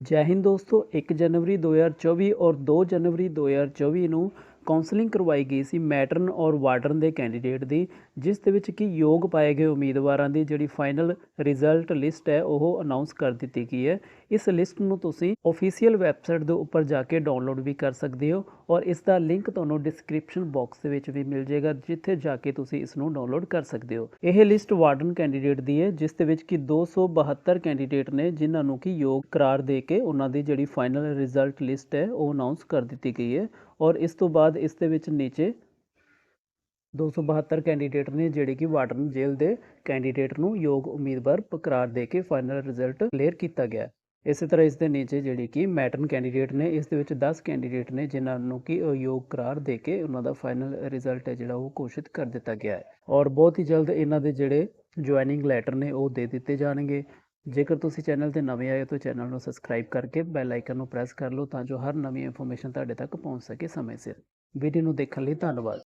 ਜੈ ਹਿੰਦ ਦੋਸਤੋ 1 ਜਨਵਰੀ 2024 ਔਰ 2 ਜਨਵਰੀ 2024 ਨੂੰ ਕਾਉਂਸਲਿੰਗ ਕਰਵਾਈ ਗਈ ਸੀ ਮੈਟਰਨ ਔਰ ਵਾਰਡਨ ਦੇ ਕੈਂਡੀਡੇਟ ਦੀ, ਜਿਸ ਦੇ ਵਿੱਚ ਕਿ ਯੋਗ ਪਾਏ ਗਏ ਉਮੀਦਵਾਰਾਂ ਦੀ ਜਿਹੜੀ ਫਾਈਨਲ ਰਿਜ਼ਲਟ ਲਿਸਟ ਹੈ, ਉਹ ਅਨਾਉਂਸ ਕਰ ਦਿੱਤੀ ਗਈ ਹੈ। ਇਸ ਲਿਸਟ ਨੂੰ ਤੁਸੀਂ ਅਫੀਸ਼ੀਅਲ ਵੈਬਸਾਈਟ ਦੇ ਉੱਪਰ ਜਾ ਕੇ ਡਾਊਨਲੋਡ ਵੀ ਕਰ ਸਕਦੇ ਹੋ ਔਰ ਇਸ ਦਾ ਲਿੰਕ ਤੁਹਾਨੂੰ ਡਿਸਕ੍ਰਿਪਸ਼ਨ ਬਾਕਸ ਦੇ ਵਿੱਚ ਵੀ ਮਿਲ ਜਾਏਗਾ, ਜਿੱਥੇ ਜਾ ਕੇ ਤੁਸੀਂ ਇਸ ਨੂੰ ਡਾਊਨਲੋਡ ਕਰ ਸਕਦੇ ਹੋ। ਇਹ ਲਿਸਟ ਵਾਰਡਨ ਕੈਂਡੀਡੇਟ ਦੀ ਹੈ, ਜਿਸ ਦੇ ਵਿੱਚ ਕਿ 272 ਕੈਂਡੀਡੇਟ ਨੇ, ਜਿਨ੍ਹਾਂ ਨੂੰ ਕਿ ਯੋਗ ਕਰਾਰ ਦੇ ਕੇ ਉਹਨਾਂ ਦੀ ਜਿਹੜੀ ਫਾਈਨਲ ਰਿਜ਼ਲਟ ਲਿਸਟ ਹੈ, ਉਹ ਅਨਾਉਂਸ ਕਰ ਦਿੱਤੀ ਗਈ ਹੈ। ਔਰ ਇਸ ਤੋਂ ਬਾਅਦ ਇਸ ਦੇ ਵਿੱਚ ਨੀਚੇ 272 ਕੈਂਡੀਡੇਟ ਨੇ ਜਿਹੜੇ ਕਿ ਵਾਟਰਨ ਜੇਲ੍ਹ ਦੇ ਕੈਂਡੀਡੇਟ ਨੂੰ ਯੋਗ ਉਮੀਦਵਾਰ ਕਰਾਰ ਦੇ ਕੇ ਫਾਈਨਲ ਰਿਜ਼ਲਟ ਕਲੀਅਰ ਕੀਤਾ ਗਿਆ ਇਸੇ ਤਰ੍ਹਾਂ ਇਸ ਦੇ ਨੀਚੇ ਜਿਹੜੀ ਕਿ ਮੈਟਰਨ ਕੈਂਡੀਡੇਟ ਨੇ, ਇਸ ਦੇ ਵਿੱਚ 10 ਕੈਂਡੀਡੇਟ ਨੇ ਜਿਨ੍ਹਾਂ ਨੂੰ ਕਿ ਯੋਗ ਕਰਾਰ ਦੇ ਕੇ ਉਹਨਾਂ ਦਾ ਫਾਈਨਲ ਰਿਜ਼ਲਟ ਹੈ ਜਿਹੜਾ ਉਹ ਘੋਸ਼ਿਤ ਕਰ ਦਿੱਤਾ ਗਿਆ ਹੈ। ਔਰ ਬਹੁਤ ਹੀ ਜਲਦ ਇਹਨਾਂ ਦੇ ਜਿਹੜੇ ਜੁਆਇਨਿੰਗ ਲੈਟਰ ਨੇ ਉਹ ਦੇ ਦਿੱਤੇ ਜਾਣਗੇ। ਜੇਕਰ ਤੁਸੀਂ ਚੈਨਲ ਤੇ ਨਵੇਂ ਆਏ ਹੋ ਤਾਂ ਚੈਨਲ ਨੂੰ ਸਬਸਕ੍ਰਾਈਬ ਕਰਕੇ ਬੈਲ ਆਈਕਨ ਨੂੰ ਪ੍ਰੈਸ ਕਰ ਲਓ ਤਾਂ ਜੋ ਹਰ ਨਵੀਂ ਇਨਫੋਰਮੇਸ਼ਨ ਤੁਹਾਡੇ ਤੱਕ ਪਹੁੰਚ ਸਕੇ ਸਮੇਂ ਸਿਰ। ਵੀਡੀਓ ਨੂੰ ਦੇਖਣ ਲਈ ਧੰਨਵਾਦ।